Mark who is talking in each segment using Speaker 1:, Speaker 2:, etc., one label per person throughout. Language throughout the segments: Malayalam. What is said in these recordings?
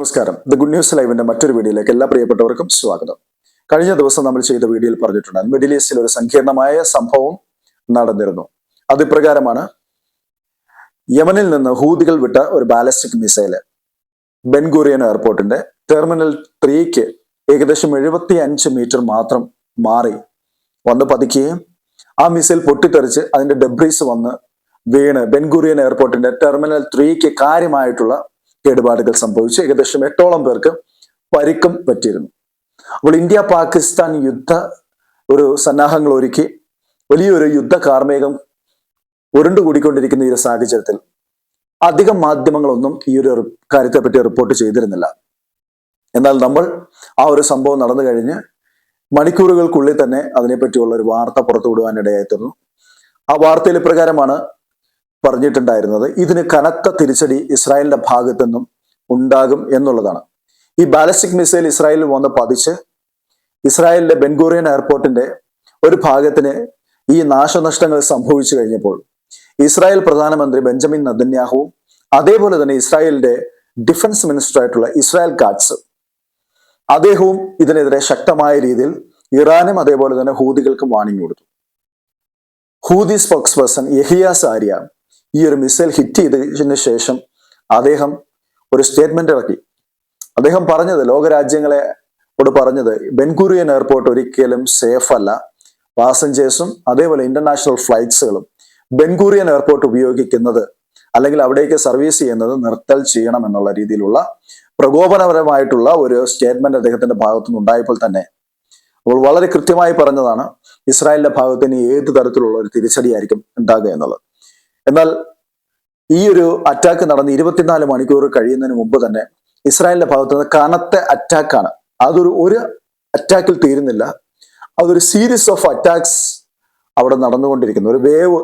Speaker 1: നമസ്കാരം. ദ ഗുഡ് ന്യൂസ് ലൈവിന്റെ മറ്റൊരു വീഡിയോയിലേക്ക് എല്ലാ പ്രിയപ്പെട്ടവർക്കും സ്വാഗതം. കഴിഞ്ഞ ദിവസം നമ്മൾ ചെയ്ത വീഡിയോയിൽ പറഞ്ഞിട്ടുണ്ട് മിഡിൽ ഈസ്റ്റിൽ ഒരു സങ്കീർണമായ സംഭവം നടന്നിരുന്നു. അത് ഇപ്രകാരമാണ് യമനിൽ നിന്ന് ഹൂതികൾ വിട്ട ഒരു ബാലസ്റ്റിക് മിസൈൽ ബെൻഗൂറിയൻ എയർപോർട്ടിന്റെ ടെർമിനൽ ത്രീക്ക് ഏകദേശം എഴുപത്തി അഞ്ച് മീറ്റർ മാത്രം മാറി വന്ന് പതിക്കുകയും ആ മിസൈൽ പൊട്ടിത്തെറിച്ച് അതിന്റെ ഡെബ്രീസ് വന്ന് വീണ് ബെൻഗൂറിയൻ എയർപോർട്ടിന്റെ ടെർമിനൽ ത്രീക്ക് കാര്യമായിട്ടുള്ള കേടുപാടുകൾ സംഭവിച്ചു. ഏകദേശം എട്ടോളം പേർക്ക് പരിക്കും പറ്റിയിരുന്നു. അപ്പോൾ ഇന്ത്യ പാകിസ്ഥാൻ യുദ്ധ ഒരു സന്നാഹങ്ങൾ ഒരുക്കി. വലിയൊരു യുദ്ധ കാർമേകം ഉരുണ്ടുകൂടിക്കൊണ്ടിരിക്കുന്ന ഈ ഒരു സാഹചര്യത്തിൽ അധികം മാധ്യമങ്ങളൊന്നും ഈ ഒരു കാര്യത്തെ കാര്യത്തെപ്പറ്റി റിപ്പോർട്ട് ചെയ്തിരുന്നില്ല. എന്നാൽ നമ്മൾ ആ ഒരു സംഭവം നടന്നു കഴിഞ്ഞ് മണിക്കൂറുകൾക്കുള്ളിൽ തന്നെ അതിനെപ്പറ്റിയുള്ള ഒരു വാർത്ത പുറത്തുവിടുവാനിടയായിത്തീർന്നു ആ വാർത്തയിൽ ഇപ്രകാരമാണ് പറഞ്ഞിട്ടുണ്ടായിരുന്നത് ഇതിന് കനത്ത തിരിച്ചടി ഇസ്രായേലിന്റെ ഭാഗത്തു നിന്നും ഉണ്ടാകും എന്നുള്ളതാണ്. ഈ ബാലിസ്റ്റിക് മിസൈൽ ഇസ്രായേലിൽ വന്ന് പതിച്ച് ഇസ്രായേലിന്റെ ബെൻഗൂറിയൻ എയർപോർട്ടിന്റെ ഒരു ഭാഗത്തിന് ഈ നാശനഷ്ടങ്ങൾ സംഭവിച്ചു കഴിഞ്ഞപ്പോൾ ഇസ്രായേൽ പ്രധാനമന്ത്രി ബെഞ്ചമിൻ നദന്യാഹുവും അതേപോലെ തന്നെ ഇസ്രായേലിന്റെ ഡിഫൻസ് മിനിസ്റ്റർ ആയിട്ടുള്ള ഇസ്രായേൽ കാറ്റ്സ് അദ്ദേഹവും ഇതിനെതിരെ ശക്തമായ രീതിയിൽ ഇറാനും അതേപോലെ തന്നെ ഹൂതികൾക്കും വാണിംഗ് കൊടുത്തു. ഹൂതി സ്പോക്സ് പേഴ്സൺ യഹിയാസ് ആര്യ ഈ ഒരു മിസൈൽ ഹിറ്റ് ചെയ്തതിന് ശേഷം അദ്ദേഹം ഒരു സ്റ്റേറ്റ്മെന്റ് ഇറക്കി. അദ്ദേഹം പറഞ്ഞത് ലോകരാജ്യങ്ങളെ ോട് പറഞ്ഞത് ബെൻഗുറിയൻ എയർപോർട്ട് ഒരിക്കലും സേഫ് അല്ല. പാസഞ്ചേഴ്സും അതേപോലെ ഇന്റർനാഷണൽ ഫ്ലൈറ്റ്സുകളും ബെൻകുറിയൻ എയർപോർട്ട് ഉപയോഗിക്കുന്നത് അല്ലെങ്കിൽ അവിടേക്ക് സർവീസ് ചെയ്യുന്നത് നിർത്തൽ ചെയ്യണം എന്നുള്ള രീതിയിലുള്ള പ്രകോപനപരമായിട്ടുള്ള ഒരു സ്റ്റേറ്റ്മെന്റ് അദ്ദേഹത്തിന്റെ ഭാഗത്തുനിന്ന് ഉണ്ടായപ്പോൾ തന്നെ അപ്പോൾ വളരെ കൃത്യമായി പറഞ്ഞതാണ് ഇസ്രായേലിന്റെ ഭാഗത്തിന് ഏത് തരത്തിലുള്ള ഒരു തിരിച്ചടിയായിരിക്കും ഉണ്ടാകുക എന്നുള്ളത്. എന്നാൽ ഈ ഒരു അറ്റാക്ക് നടന്ന് ഇരുപത്തിനാല് മണിക്കൂർ കഴിയുന്നതിന് മുമ്പ് തന്നെ ഇസ്രായേലിന്റെ ഭാഗത്ത് നിന്ന് കനത്ത അറ്റാക്കാണ് അതൊരു ഒരു അറ്റാക്കിൽ തീരുന്നില്ല. അതൊരു സീരീസ് ഓഫ് അറ്റാക്സ് അവിടെ നടന്നുകൊണ്ടിരിക്കുന്നത് ഒരു വേവ്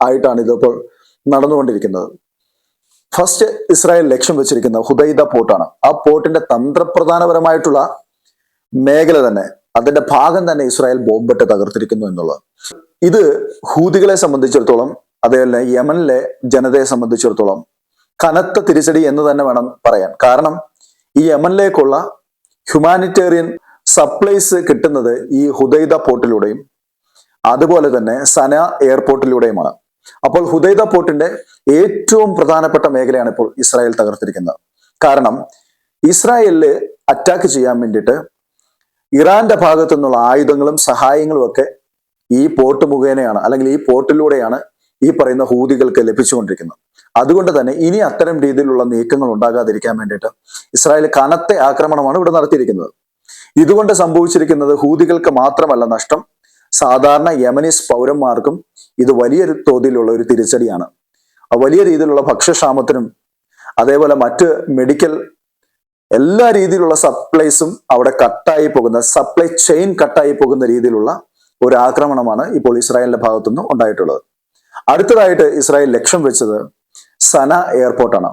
Speaker 1: ആയിട്ടാണ് ഇതിപ്പോൾ നടന്നുകൊണ്ടിരിക്കുന്നത്. ഫസ്റ്റ് ഇസ്രായേൽ ലക്ഷ്യം വെച്ചിരിക്കുന്ന ഹുദൈദ പോർട്ടാണ്. ആ പോർട്ടിന്റെ തന്ത്രപ്രധാനപരമായിട്ടുള്ള മേഖല തന്നെ അതിന്റെ ഭാഗം തന്നെ ഇസ്രായേൽ ബോംബിട്ട് തകർത്തിരിക്കുന്നു എന്നുള്ളത്. ഇത് ഹൂതികളെ സംബന്ധിച്ചിടത്തോളം അതേപോലെ യമനിലെ ജനതയെ സംബന്ധിച്ചിടത്തോളം കനത്ത തിരിച്ചടി എന്ന് തന്നെ വേണം പറയാൻ. കാരണം ഈ യമനിലേക്കുള്ള ഹ്യൂമാനിറ്റേറിയൻ സപ്ലൈസ് കിട്ടുന്നത് ഈ ഹുദൈദ പോർട്ടിലൂടെയും അതുപോലെ തന്നെ സന എയർപോർട്ടിലൂടെയുമാണ്. അപ്പോൾ ഹുദൈദ പോർട്ടിന്റെ ഏറ്റവും പ്രധാനപ്പെട്ട മേഖലയാണ് ഇപ്പോൾ ഇസ്രായേൽ തകർത്തിരിക്കുന്നത്. കാരണം ഇസ്രായേലിൽ അറ്റാക്ക് ചെയ്യാൻ വേണ്ടിയിട്ട് ഇറാന്റെ ഭാഗത്തു നിന്നുള്ള ആയുധങ്ങളും സഹായങ്ങളും ഒക്കെ ഈ പോർട്ട് മുഖേനയാണ് അല്ലെങ്കിൽ ഈ പോർട്ടിലൂടെയാണ് ഈ പറയുന്ന ഹൂതികൾക്ക് ലഭിച്ചുകൊണ്ടിരിക്കുന്നത് അതുകൊണ്ട് തന്നെ ഇനി അത്തരം രീതിയിലുള്ള നീക്കങ്ങൾ ഉണ്ടാകാതിരിക്കാൻ വേണ്ടിയിട്ട് ഇസ്രായേൽ കനത്ത ആക്രമണമാണ് ഇവിടെ നടത്തിയിരിക്കുന്നത്. ഇതുകൊണ്ട് സംഭവിച്ചിരിക്കുന്നത് ഹൂതികൾക്ക് മാത്രമല്ല നഷ്ടം. സാധാരണ യമനീസ് പൗരന്മാർക്കും ഇത് വലിയ തോതിലുള്ള ഒരു തിരിച്ചടിയാണ്. വലിയ രീതിയിലുള്ള ഭക്ഷ്യക്ഷാമത്തിനും അതേപോലെ മറ്റ് മെഡിക്കൽ എല്ലാ രീതിയിലുള്ള സപ്ലൈസും അവിടെ കട്ടായി പോകുന്ന സപ്ലൈ ചെയിൻ കട്ടായി പോകുന്ന രീതിയിലുള്ള ഒരു ആക്രമണമാണ് ഇപ്പോൾ ഇസ്രായേലിന്റെ ഭാഗത്തുനിന്ന് ഉണ്ടായിട്ടുള്ളത്. അടുത്തതായിട്ട് ഇസ്രായേൽ ലക്ഷ്യം വെച്ചത് സന എയർപോർട്ടാണ്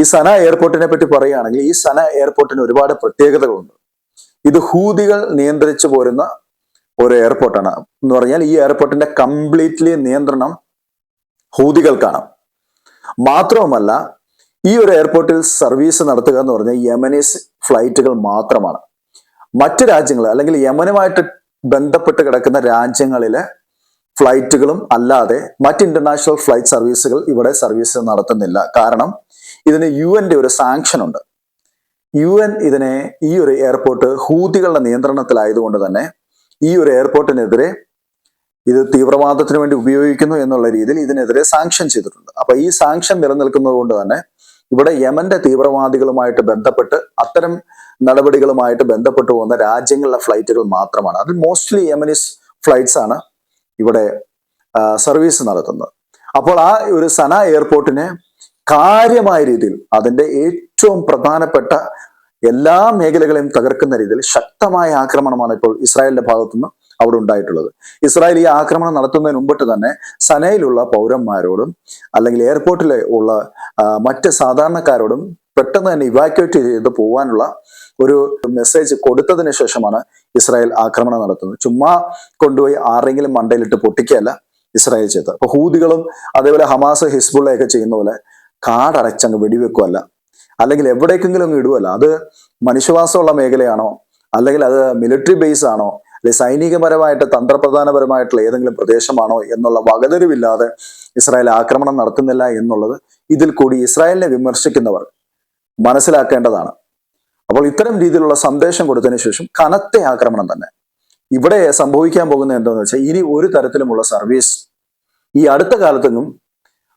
Speaker 1: ഈ സന എയർപോർട്ടിനെ പറ്റി പറയുകയാണെങ്കിൽ ഈ സന എയർപോർട്ടിന് ഒരുപാട് പ്രത്യേകതകളുണ്ട്. ഇത് ഹൂതികൾ നിയന്ത്രിച്ചു പോരുന്ന ഒരു എയർപോർട്ടാണ് എന്ന് പറഞ്ഞാൽ ഈ എയർപോർട്ടിന്റെ കംപ്ലീറ്റ്ലി നിയന്ത്രണം ഹൂതികൾക്കാണ്. മാത്രവുമല്ല ഈ ഒരു എയർപോർട്ടിൽ സർവീസ് നടത്തുക എന്ന് പറഞ്ഞാൽ യമനീസ് ഫ്ലൈറ്റുകൾ മാത്രമാണ്. മറ്റ് രാജ്യങ്ങൾ അല്ലെങ്കിൽ യമനുമായിട്ട് ബന്ധപ്പെട്ട് കിടക്കുന്ന രാജ്യങ്ങളിലെ ഫ്ലൈറ്റുകളും അല്ലാതെ മറ്റ് ഇന്റർനാഷണൽ ഫ്ലൈറ്റ് സർവീസുകൾ ഇവിടെ സർവീസ് നടത്തുന്നില്ല. കാരണം ഇതിന് യു എന്റെ ഒരു സാങ്ഷൻ ഉണ്ട്. യു എൻ ഇതിനെ ഈ ഒരു എയർപോർട്ട് ഹൂതികളുടെ നിയന്ത്രണത്തിലായതുകൊണ്ട് തന്നെ ഈ ഒരു എയർപോർട്ടിനെതിരെ ഇത് തീവ്രവാദത്തിന് വേണ്ടി ഉപയോഗിക്കുന്നു എന്നുള്ള രീതിയിൽ ഇതിനെതിരെ സാങ്ഷൻ ചെയ്തിട്ടുണ്ട്. അപ്പൊ ഈ സാങ്ഷൻ നിലനിൽക്കുന്നത് കൊണ്ട് തന്നെ ഇവിടെ യമന്റെ തീവ്രവാദികളുമായിട്ട് ബന്ധപ്പെട്ട് അത്തരം നടപടികളുമായിട്ട് ബന്ധപ്പെട്ടു പോകുന്ന രാജ്യങ്ങളിലെ ഫ്ലൈറ്റുകൾ മാത്രമാണ്. അത് മോസ്റ്റ്ലി യമനിസ് ഫ്ലൈറ്റ്സ് ആണ്. ഇവിടെ സർവീസ് നടത്തുന്നത്. അപ്പോൾ ആ ഒരു സന എയർപോർട്ടിനെ കാര്യമായ രീതിയിൽ അതിന്റെ ഏറ്റവും പ്രധാനപ്പെട്ട എല്ലാ മേഖലകളെയും തകർക്കുന്ന രീതിയിൽ ശക്തമായ ആക്രമണമാണ് ഇപ്പോൾ ഇസ്രായേലിന്റെ ഭാഗത്തുനിന്ന് അവിടെ ഉണ്ടായിട്ടുള്ളത്. ഇസ്രായേൽ ഈ ആക്രമണം നടത്തുന്നതിന് മുമ്പിട്ട് തന്നെ സനയിലുള്ള പൗരന്മാരോടും അല്ലെങ്കിൽ എയർപോർട്ടിലെ ഉള്ള മറ്റ് സാധാരണക്കാരോടും പെട്ടെന്ന് തന്നെ ഇവാക്യുവേറ്റ് ചെയ്ത് പോകാനുള്ള ഒരു മെസ്സേജ് കൊടുത്തതിന് ശേഷമാണ് ഇസ്രായേൽ ആക്രമണം നടത്തുന്നത്. ചുമ്മാ കൊണ്ടുപോയി ആരെങ്കിലും മണ്ടയിലിട്ട് പൊട്ടിക്കുകയല്ല ഇസ്രായേൽ ചെയ്തത്. അപ്പൊ ഹൂദികളും അതേപോലെ ഹമാസ് ഹിസ്ബുള്ളയൊക്കെ ചെയ്യുന്ന പോലെ കാടടച്ചങ്ങ് വെടിവെക്കുമല്ല അല്ലെങ്കിൽ എവിടേക്കെങ്കിലും അങ്ങ് ഇടുവല്ല. അത് മനുഷ്യവാസമുള്ള മേഖലയാണോ? അല്ലെങ്കിൽ അത് മിലിറ്ററി ബേസ് ആണോ? അല്ലെങ്കിൽ സൈനികപരമായിട്ട് തന്ത്രപ്രധാനപരമായിട്ടുള്ള ഏതെങ്കിലും പ്രദേശമാണോ എന്നുള്ള വകതിരിവില്ലാതെ ഇസ്രായേൽ ആക്രമണം നടത്തുന്നില്ല എന്നുള്ളത് ഇതിൽ കൂടി ഇസ്രായേലിനെ വിമർശിക്കുന്നവർ മനസ്സിലാക്കേണ്ടതാണ്. അപ്പോൾ ഇത്തരം രീതിയിലുള്ള സന്ദേശം കൊടുത്തതിന് ശേഷം കനത്ത ആക്രമണം തന്നെ. ഇവിടെ സംഭവിക്കാൻ പോകുന്നത് എന്താണെന്ന് വെച്ചാൽ ഇനി ഒരു തരത്തിലുമുള്ള സർവീസ് ഈ അടുത്ത കാലത്തൊന്നും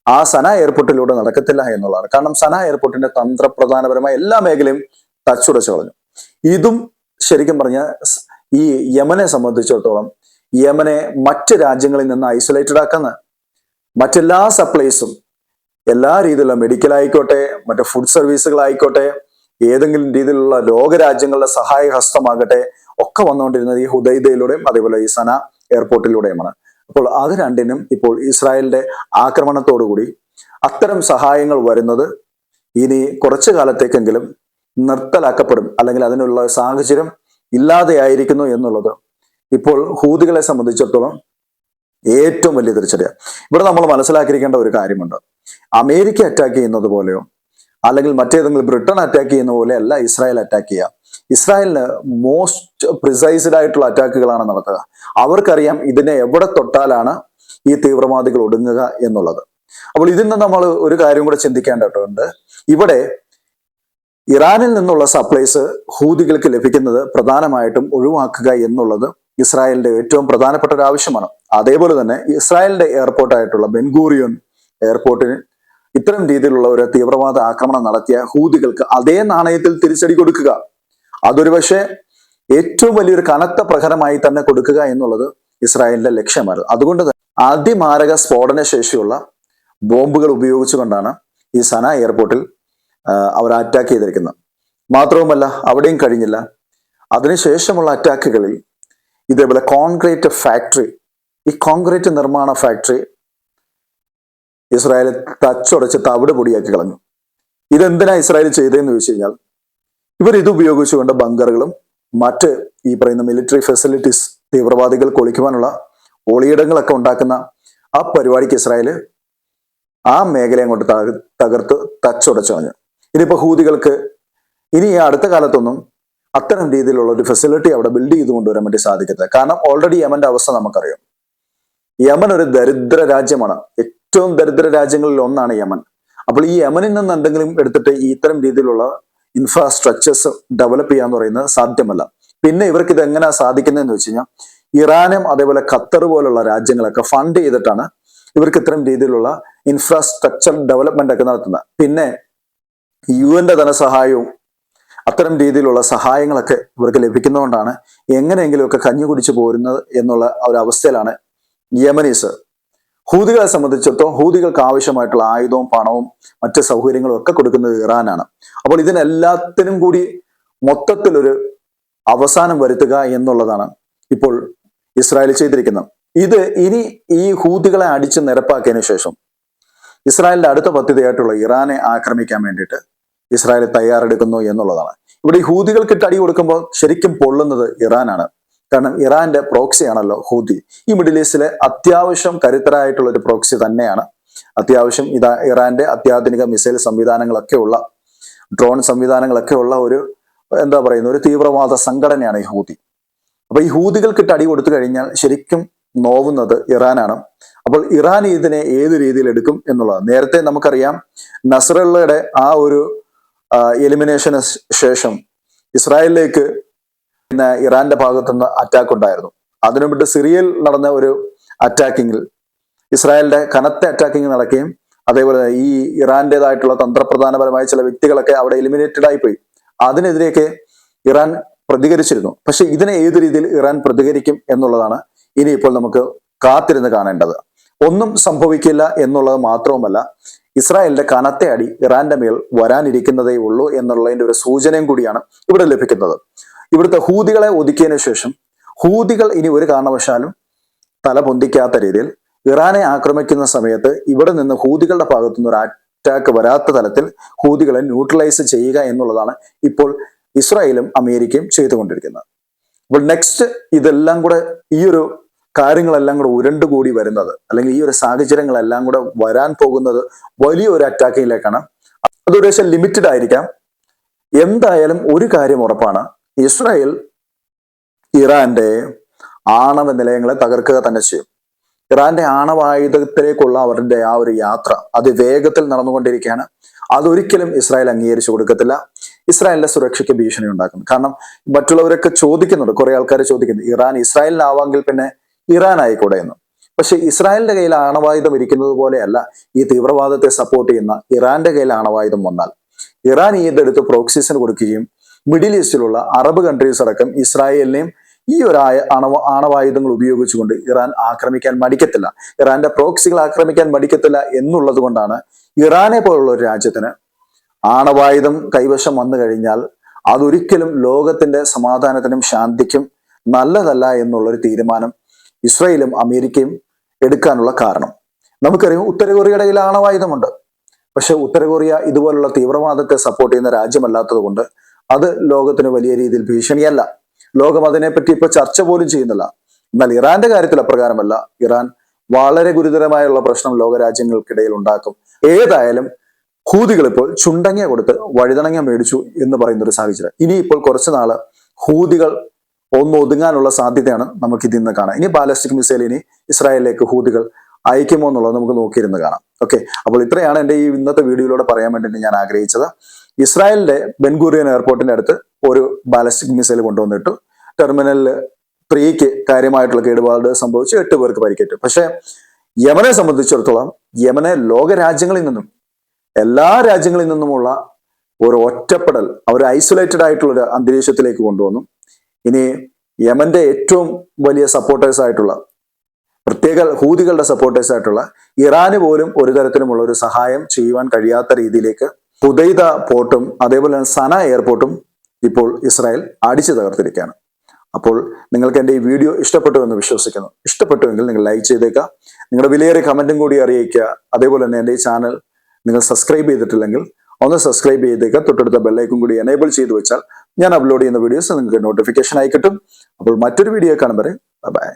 Speaker 1: ആ സന എയർപോർട്ടിലൂടെ നടക്കത്തില്ല എന്നുള്ളതാണ്. കാരണം സന എയർപോർട്ടിന്റെ തന്ത്രപ്രധാനപരമായ എല്ലാ മേഖലയും തച്ചുടച്ചു കളഞ്ഞു. ഇതും ശരിക്കും പറഞ്ഞ ഈ യമനെ സംബന്ധിച്ചിടത്തോളം യമനെ മറ്റ് രാജ്യങ്ങളിൽ നിന്ന് ഐസൊലേറ്റഡ് ആക്കുന്ന മറ്റെല്ലാ സപ്ലൈസും എല്ലാ രീതിയിലുള്ള മെഡിക്കൽ ആയിക്കോട്ടെ മറ്റു ഫുഡ് സർവീസുകൾ സർവീസുകളായിക്കോട്ടെ ഏതെങ്കിലും രീതിയിലുള്ള ലോകരാജ്യങ്ങളുടെ സഹായ ഹസ്തമാകട്ടെ ഒക്കെ വന്നുകൊണ്ടിരുന്നത് ഈ ഹുദൈദയിലൂടെയും അതേപോലെ ഈ സന എയർപോർട്ടിലൂടെയുമാണ്. അപ്പോൾ അത് രണ്ടിനും ഇപ്പോൾ ഇസ്രായേലിന്റെ ആക്രമണത്തോടുകൂടി അത്തരം സഹായങ്ങൾ വരുന്നത് ഇനി കുറച്ചു കാലത്തേക്കെങ്കിലും നിർത്തലാക്കപ്പെടും അല്ലെങ്കിൽ അതിനുള്ള സാഹചര്യം ഇല്ലാതെയായിരിക്കുന്നു എന്നുള്ളത് ഇപ്പോൾ ഹൂതികളെ സംബന്ധിച്ചിടത്തോളം ഏറ്റവും വലിയ തിരിച്ചടിയാണ് ഇവിടെ നമ്മൾ മനസ്സിലാക്കിയിരിക്കേണ്ട ഒരു കാര്യമുണ്ട്. അമേരിക്ക അറ്റാക്ക് ചെയ്യുന്നത് പോലെയോ? അല്ലെങ്കിൽ മറ്റേതെങ്കിലും ബ്രിട്ടൻ അറ്റാക്ക് ചെയ്യുന്ന പോലെ അല്ല ഇസ്രായേൽ അറ്റാക്ക് ചെയ്യുക. ഇസ്രായേലിന് മോസ്റ്റ് പ്രിസൈസ്ഡ് ആയിട്ടുള്ള അറ്റാക്കുകളാണ് നടത്തുക. അവർക്കറിയാം ഇതിനെ എവിടെ തൊട്ടാലാണ് ഈ തീവ്രവാദികൾ ഒടുങ്ങുക എന്നുള്ളത്. അപ്പോൾ ഇതിൽ നിന്ന് നമ്മൾ ഒരു കാര്യം കൂടെ ചിന്തിക്കേണ്ടതുണ്ട്. ഇവിടെ ഇറാനിൽ നിന്നുള്ള സപ്ലൈസ് ഹൂതികൾക്ക് ലഭിക്കുന്നത് പ്രധാനമായിട്ടും ഒഴിവാക്കുക എന്നുള്ളത് ഇസ്രായേലിന്റെ ഏറ്റവും പ്രധാനപ്പെട്ട ഒരു ആവശ്യമാണ്. അതേപോലെ തന്നെ ഇസ്രായേലിന്റെ എയർപോർട്ടായിട്ടുള്ള ബെൻഗൂറിയൻ എയർപോർട്ടിന് ഇത്തരം രീതിയിലുള്ള ഒരു തീവ്രവാദ ആക്രമണം നടത്തിയ ഹൂതികൾക്ക് അതേ നാണയത്തിൽ തിരിച്ചടി കൊടുക്കുക. അതൊരു പക്ഷേ ഏറ്റവും വലിയൊരു കനത്ത പ്രഹരമായി തന്നെ കൊടുക്കുക എന്നുള്ളത് ഇസ്രായേലിന്റെ ലക്ഷ്യമാണ് അതുകൊണ്ട് തന്നെ അതിമാരക സ്ഫോടന ശേഷിയുള്ള ബോംബുകൾ ഉപയോഗിച്ചുകൊണ്ടാണ് ഈ സന എയർപോർട്ടിൽ അവർ അറ്റാക്ക് ചെയ്തിരിക്കുന്നത്. മാത്രവുമല്ല അവിടെയും കഴിഞ്ഞില്ല. അതിനുശേഷമുള്ള അറ്റാക്കുകളിൽ ഇതേപോലെ കോൺക്രീറ്റ് ഫാക്ടറി ഈ കോൺക്രീറ്റ് നിർമ്മാണ ഫാക്ടറി ഇസ്രായേൽ തച്ചുടച്ച് തവിട് പൊടിയാക്കി കളഞ്ഞു. ഇതെന്തിനാ ഇസ്രായേൽ ചെയ്തതെന്ന് ചോദിച്ചു കഴിഞ്ഞാൽ ഇവർ ഇത് ഉപയോഗിച്ചുകൊണ്ട് ബങ്കറുകളും മറ്റ് ഈ പറയുന്ന മിലിറ്ററി ഫെസിലിറ്റീസ് തീവ്രവാദികൾ കൊളിക്കുവാനുള്ള ഒളിയിടങ്ങളൊക്കെ ഉണ്ടാക്കുന്ന ആ പരിപാടിക്ക് ഇസ്രായേൽ ആ മേഖല അങ്ങോട്ട് തകർത്ത് തച്ചുടച്ചു കളഞ്ഞു. ഇനിയിപ്പോ ഹൂതികൾക്ക് ഇനി ഈ അടുത്ത കാലത്തൊന്നും അത്തരം രീതിയിലുള്ള ഒരു ഫെസിലിറ്റി അവിടെ ബിൽഡ് ചെയ്ത് കൊണ്ടുവരാൻ വേണ്ടി സാധിക്കത്തില്ല. കാരണം ഓൾറെഡി യമന്റെ അവസ്ഥ നമുക്കറിയാം. യമൻ ഒരു ദരിദ്ര രാജ്യമാണ്. ഏറ്റവും ദരിദ്ര രാജ്യങ്ങളിൽ ഒന്നാണ് യമൻ. അപ്പോൾ ഈ യമനിൽ നിന്ന് എന്തെങ്കിലും എടുത്തിട്ട് ഈ ഇത്തരം രീതിയിലുള്ള ഇൻഫ്രാസ്ട്രക്ചേഴ്സ് ഡെവലപ്പ് ചെയ്യാന്ന് പറയുന്നത് സാധ്യമല്ല. പിന്നെ ഇവർക്ക് ഇത് എങ്ങനെയാ സാധിക്കുന്നതെന്ന് വെച്ച് കഴിഞ്ഞാൽ ഇറാനും അതേപോലെ ഖത്തർ പോലുള്ള രാജ്യങ്ങളൊക്കെ ഫണ്ട് ചെയ്തിട്ടാണ് ഇവർക്ക് ഇത്തരം രീതിയിലുള്ള ഇൻഫ്രാസ്ട്രക്ചർ ഡെവലപ്മെന്റ് ഒക്കെ നടത്തുന്നത്. പിന്നെ യു എന്റെ ധനസഹായവും അത്തരം രീതിയിലുള്ള സഹായങ്ങളൊക്കെ ഇവർക്ക് ലഭിക്കുന്നതുകൊണ്ടാണ് എങ്ങനെയെങ്കിലുമൊക്കെ കഞ്ഞി കുടിച്ചു പോരുന്നത് എന്നുള്ള ഒരു അവസ്ഥയിലാണ് യമനീസ്. ഹൂതികളെ സംബന്ധിച്ചിടത്തോളം ഹൂതികൾക്ക് ആവശ്യമായിട്ടുള്ള ആയുധവും പണവും മറ്റ് സൗകര്യങ്ങളും ഒക്കെ കൊടുക്കുന്നത് ഇറാനാണ്. അപ്പോൾ ഇതിനെല്ലാത്തിനും കൂടി മൊത്തത്തിലൊരു അവസാനം വരുത്തുക എന്നുള്ളതാണ് ഇപ്പോൾ ഇസ്രായേൽ ചെയ്തിരിക്കുന്നത്. ഇത് ഇനി ഈ ഹൂതികളെ അടിച്ച് നിരപ്പാക്കിയതിനു ശേഷം ഇസ്രായേലിന്റെ അടുത്ത പദ്ധതിയായിട്ടുള്ള ഇറാനെ ആക്രമിക്കാൻ വേണ്ടിയിട്ട് ഇസ്രായേൽ തയ്യാറെടുക്കുന്നു എന്നുള്ളതാണ്. ഇവിടെ ഈ ഹൂതികൾക്ക് അടി കൊടുക്കുമ്പോൾ ശരിക്കും പൊള്ളുന്നത് ഇറാനാണ്. കാരണം ഇറാന്റെ പ്രോക്സി ആണല്ലോ ഹൂതി. ഈ മിഡിൽ ഈസ്റ്റിലെ അത്യാവശ്യം കരുത്തരായിട്ടുള്ള ഒരു പ്രോക്സി തന്നെയാണ്. അത്യാവശ്യം ഇതാ ഇറാന്റെ അത്യാധുനിക മിസൈൽ സംവിധാനങ്ങളൊക്കെ ഉള്ള ഡ്രോൺ സംവിധാനങ്ങളൊക്കെ ഉള്ള ഒരു എന്താ പറയുന്ന ഒരു തീവ്രവാദ സംഘടനയാണ് ഈ ഹൂതി. അപ്പൊ ഈ ഹൂതികൾക്കിട്ട് അടി കൊടുത്തു കഴിഞ്ഞാൽ ശരിക്കും നോവുന്നത് ഇറാനാണ്. അപ്പോൾ ഇറാൻ ഇതിനെ ഏത് രീതിയിൽ എടുക്കും എന്നുള്ളത് നേരത്തെ നമുക്കറിയാം നസറുള്ളയുടെ ആ ഒരു എലിമിനേഷന് ശേഷം ഇസ്രായേലിലേക്ക് പിന്നെ ഇറാന്റെ ഭാഗത്തുനിന്ന് അറ്റാക്ക് ഉണ്ടായിരുന്നു. അതിനു സിറിയയിൽ നടന്ന ഒരു അറ്റാക്കിങ്ങിൽ ഇസ്രായേലിന്റെ കനത്ത അറ്റാക്കിങ് നടക്കുകയും അതേപോലെ ഈ ഇറാന്റേതായിട്ടുള്ള തന്ത്രപ്രധാനപരമായ ചില വ്യക്തികളൊക്കെ അവിടെ എലിമിനേറ്റഡ് ആയിപ്പോയി അതിനെതിരെയൊക്കെ ഇറാൻ പ്രതികരിച്ചിരുന്നു. പക്ഷെ ഇതിനെ ഏത് രീതിയിൽ ഇറാൻ പ്രതികരിക്കും എന്നുള്ളതാണ് ഇനിയിപ്പോൾ നമുക്ക് കാത്തിരുന്ന് കാണേണ്ടത്. ഒന്നും സംഭവിക്കില്ല എന്നുള്ളത് മാത്രവുമല്ല ഇസ്രായേലിന്റെ കനത്തെ അടി ഇറാന്റെ മേൽ വരാനിരിക്കുന്നതേ ഉള്ളൂ എന്നുള്ളതിന്റെ ഒരു സൂചനയും കൂടിയാണ് ഇവിടെ ലഭിക്കുന്നത്. ഇവിടുത്തെ ഹൂതികളെ ഒതുക്കിയതിനു ശേഷം ഹൂതികൾ ഇനി ഒരു കാരണവശാലും തല പൊന്തിക്കാത്ത രീതിയിൽ ഇറാനെ ആക്രമിക്കുന്ന സമയത്ത് ഇവിടെ നിന്ന് ഹൂതികളുടെ ഭാഗത്തുനിന്ന് ഒരു അറ്റാക്ക് വരാത്ത തലത്തിൽ ഹൂതികളെ ന്യൂട്രലൈസ് ചെയ്യുക എന്നുള്ളതാണ് ഇപ്പോൾ ഇസ്രായേലും അമേരിക്കയും ചെയ്തുകൊണ്ടിരിക്കുന്നത്. അപ്പോൾ നെക്സ്റ്റ് ഇതെല്ലാം കൂടെ ഈ ഒരു കാര്യങ്ങളെല്ലാം കൂടെ ഉരുണ്ടുകൂടി വരുന്നത് അല്ലെങ്കിൽ ഈ ഒരു സാഹചര്യങ്ങളെല്ലാം കൂടെ വരാൻ പോകുന്നത് വലിയൊരു അറ്റാക്കിലേക്കാണ് അത് ഒരുപക്ഷെ ലിമിറ്റഡ് ആയിരിക്കാം. എന്തായാലും ഒരു കാര്യം ഉറപ്പാണ്. ഇസ്രായേൽ ഇറാന്റെ ആണവ നിലയങ്ങളെ തകർക്കുക തന്നെ ചെയ്യും. ഇറാന്റെ ആണവായുധത്തിലേക്കുള്ള അവരുടെ ആ ഒരു യാത്ര അത് അതിവേഗത്തിൽ നടന്നുകൊണ്ടിരിക്കുകയാണ്. അതൊരിക്കലും ഇസ്രായേൽ അംഗീകരിച്ചു കൊടുക്കത്തില്ല. ഇസ്രായേലിന്റെ സുരക്ഷയ്ക്ക് ഭീഷണി ഉണ്ടാക്കും കാരണം മറ്റുള്ളവരൊക്കെ ചോദിക്കുന്നുണ്ട് കുറെ ആൾക്കാർ ചോദിക്കുന്നു ഇറാൻ ഇസ്രായേലിനാവാമെങ്കിൽ പിന്നെ ഇറാൻ ആയിക്കൂടെ എന്ന് പക്ഷെ ഇസ്രായേലിന്റെ കയ്യിൽ ആണവായുധം ഇരിക്കുന്നത് പോലെയല്ല ഈ തീവ്രവാദത്തെ സപ്പോർട്ട് ചെയ്യുന്ന ഇറാന്റെ കയ്യിൽ ആണവായുധം വന്നാൽ. ഇറാൻ ഇതെടുത്ത് പ്രോക്സിസിന് കൊടുക്കുകയും മിഡിൽ ഈസ്റ്റിലുള്ള അറബ് കൺട്രീസ് അടക്കം ഇസ്രായേലിനെയും ഈ ഒരു ആണവ ആണവായുധങ്ങൾ ഉപയോഗിച്ചുകൊണ്ട് ഇറാൻ ആക്രമിക്കാൻ മടിക്കത്തില്ല. ഇറാന്റെ പ്രോക്സികൾ ആക്രമിക്കാൻ മടിക്കത്തില്ല എന്നുള്ളത് കൊണ്ടാണ് ഇറാനെ പോലുള്ള ഒരു രാജ്യത്തിന് ആണവായുധം കൈവശം വന്നു കഴിഞ്ഞാൽ അതൊരിക്കലും ലോകത്തിന്റെ സമാധാനത്തിനും ശാന്തിക്കും നല്ലതല്ല എന്നുള്ളൊരു തീരുമാനം ഇസ്രയേലും അമേരിക്കയും എടുക്കാനുള്ള കാരണം. നമുക്കറിയാം ഉത്തര കൊറിയയുടെ കയ്യിൽ ആണവായുധമുണ്ട്. പക്ഷെ ഉത്തര കൊറിയ ഇതുപോലുള്ള തീവ്രവാദത്തെ സപ്പോർട്ട് ചെയ്യുന്ന രാജ്യമല്ലാത്തത് കൊണ്ട് അത് ലോകത്തിന് വലിയ രീതിയിൽ ഭീഷണിയല്ല. ലോകം അതിനെപ്പറ്റി ഇപ്പൊ ചർച്ച പോലും ചെയ്യുന്നില്ല. എന്നാൽ ഇറാന്റെ കാര്യത്തിൽ അപ്രകാരമല്ല. ഇറാൻ വളരെ ഗുരുതരമായുള്ള പ്രശ്നം ലോകരാജ്യങ്ങൾക്കിടയിൽ ഉണ്ടാക്കും. ഏതായാലും ഹൂതികൾ ഇപ്പോൾ ചുണ്ടങ്ങ കൊടുത്ത് വഴുതണങ്ങ മേടിച്ചു എന്ന് പറയുന്ന ഒരു സാഹചര്യം. ഇനി ഇപ്പോൾ കുറച്ചു നാൾ ഹൂതികൾ ഒന്ന് ഒതുങ്ങാനുള്ള സാധ്യതയാണ് നമുക്ക് ഇതിൽ നിന്ന് കാണാം ഇനി ബാലസ്റ്റിക് മിസൈൽ ഇനി ഇസ്രായേലിലേക്ക് ഹൂതികൾ അയക്കുമോ എന്നുള്ളത് നമുക്ക് നോക്കിയിരുന്ന് കാണാം. ഓക്കെ? അപ്പോൾ ഇത്രയാണ് എന്റെ ഈ ഇന്നത്തെ വീഡിയോയിലൂടെ പറയാൻ വേണ്ടിയിട്ട് ഞാൻ ആഗ്രഹിച്ചത്. ഇസ്രായേലിന്റെ ബെൻഗൂറിയൻ എയർപോർട്ടിന്റെ അടുത്ത് ഒരു ബാലസ്റ്റിക് മിസൈൽ കൊണ്ടുവന്നിട്ടു. ടെർമിനലിൽ പ്രീക്ക് കാര്യമായിട്ടുള്ള കേടുപാട് സംഭവിച്ചു. എട്ട് പേർക്ക് പരിക്കേറ്റു. പക്ഷേ യമനെ സംബന്ധിച്ചിടത്തോളം യമനെ ലോകരാജ്യങ്ങളിൽ നിന്നും എല്ലാ രാജ്യങ്ങളിൽ നിന്നുമുള്ള ഒരു ഒറ്റപ്പെടൽ അവർ ഐസൊലേറ്റഡ് ആയിട്ടുള്ള ഒരു അന്തരീക്ഷത്തിലേക്ക് കൊണ്ടുവന്നു. ഇനി യമന്റെ ഏറ്റവും വലിയ സപ്പോർട്ടേഴ്സ് ആയിട്ടുള്ള പ്രത്യേക ഹൂതികളുടെ സപ്പോർട്ടേഴ്സ് ആയിട്ടുള്ള ഇറാന് പോലും ഒരു തരത്തിലുമുള്ള ഒരു സഹായം ചെയ്യുവാൻ കഴിയാത്ത രീതിയിലേക്ക് ഹുദൈദ പോർട്ടും അതേപോലെ തന്നെ സന എയർപോർട്ടും ഇപ്പോൾ ഇസ്രായേൽ അടിച്ചു തകർത്തിരിക്കുകയാണ്. അപ്പോൾ നിങ്ങൾക്ക് എന്റെ ഈ വീഡിയോ ഇഷ്ടപ്പെട്ടു എന്ന് വിശ്വസിക്കുന്നു. ഇഷ്ടപ്പെട്ടുവെങ്കിൽ നിങ്ങൾ ലൈക്ക് ചെയ്തേക്കുക. നിങ്ങളുടെ വിലയേറിയ കമന്റും കൂടി അറിയിക്കുക. അതേപോലെ തന്നെ എന്റെ ഈ ചാനൽ നിങ്ങൾ സബ്സ്ക്രൈബ് ചെയ്തിട്ടില്ലെങ്കിൽ ഒന്ന് സബ്സ്ക്രൈബ് ചെയ്തേക്കുക. തൊട്ടടുത്ത ബെല്ലൈക്കും കൂടി എനേബിൾ ചെയ്തു വെച്ചാൽ ഞാൻ അപ്ലോഡ് ചെയ്യുന്ന വീഡിയോസ് നിങ്ങൾക്ക് നോട്ടിഫിക്കേഷൻ ആയി കിട്ടും. അപ്പോൾ മറ്റൊരു വീഡിയോ കാണും വരെ. ബൈ